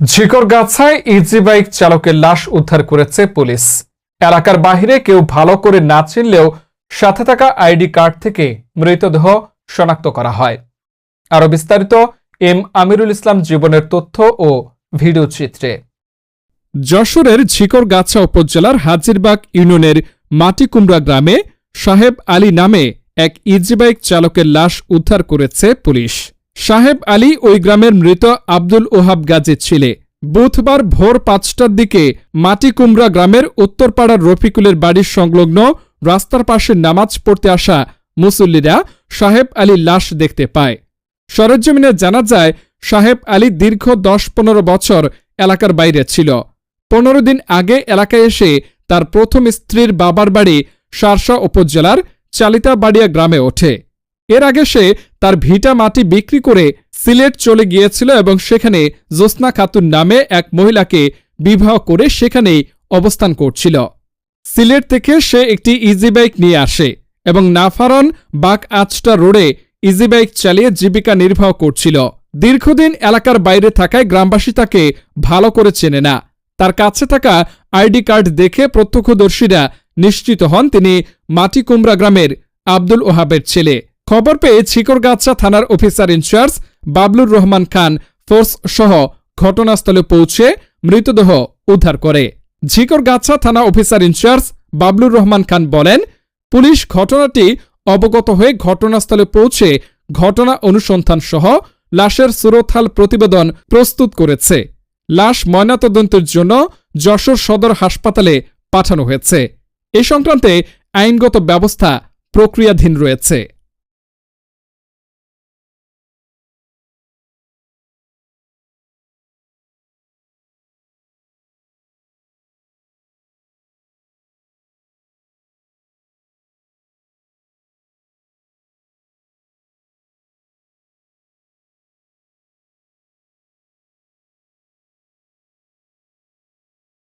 ঝিকরগাছায় easy bike চালকের লাশ উদ্ধার করেছে পুলিশ। এলাকার বাইরে কেউ ভালো করে না চিনলেও সাথে থাকা আইডি কার্ড থেকে মৃতদেহ শনাক্ত করা হয়। আরও বিস্তারিত, এম আমিরুল ইসলাম জীবনের তথ্য ও ভিডিও চিত্রে। যশোরের ঝিকরগাছা উপজেলার হাজিরবাগ ইউনিয়নের মাটিকুমড়া গ্রামে সাহেব আলী নামে এক ইজিবাইক চালকের লাশ উদ্ধার করেছে পুলিশ। সাহেব আলী ওই গ্রামের মৃত আব্দুল ওহাব গাজীর ছেলে। বুধবার ভোর পাঁচটার দিকে মাটিকুমড়া গ্রামের উত্তরপাড়ার রফিকুলের বাড়ির সংলগ্ন রাস্তার পাশে নামাজ পড়তে আসা মুসল্লিরা সাহেব আলীর লাশ দেখতে পায়। সরেজমিনে জানা যায়, সাহেব আলী দীর্ঘ দশ পনেরো বছর এলাকার বাইরে ছিল। পনেরো দিন আগে এলাকায় এসে তার প্রথম স্ত্রীর বাবার বাড়ি সারসা উপজেলার চালিতাবাড়িয়া গ্রামে ওঠে। এর আগে সে তার ভিটা মাটি বিক্রি করে সিলেট চলে গিয়েছিল এবং সেখানে জোসনা খাতুন নামে এক মহিলাকে বিবাহ করে সেখানেই অবস্থান করছিল। সিলেট থেকে সে একটি ইজি বাইক নিয়ে আসে এবং নাফারন বাক আচটা রোডে ইজি বাইক চালিয়ে জীবিকা নির্বাহ করছিল। দীর্ঘদিন এলাকার বাইরে থাকায় গ্রামবাসী তাকে ভালো করে চেনে না। তার কাছে থাকা আইডি কার্ড দেখে প্রত্যক্ষদর্শীরা নিশ্চিত হন, তিনি মাটিকুমড়া গ্রামের আব্দুল ওহাবের ছেলে। খবর পেয়ে ছিকরগাছা থানার officer in charge Bablur Rahman Khan force সহ ঘটনাস্থলে পৌঁছে মৃতদেহ উদ্ধার করে। ঝিকরগাছা থানা officer in charge Bablur Rahman Khan বলেন, পুলিশ ঘটনাটি অবগত হয়ে ঘটনাস্থলে পৌঁছে ঘটনা অনুসন্ধান সহ লাশের সুরথাল প্রতিবেদন প্রস্তুত করেছে। লাশ ময়নাতদন্তের জন্য যশোর সদর হাসপাতালে পাঠানো হয়েছে। এ সংক্রান্তে আইনগত ব্যবস্থা প্রক্রিয়াধীন রয়েছে।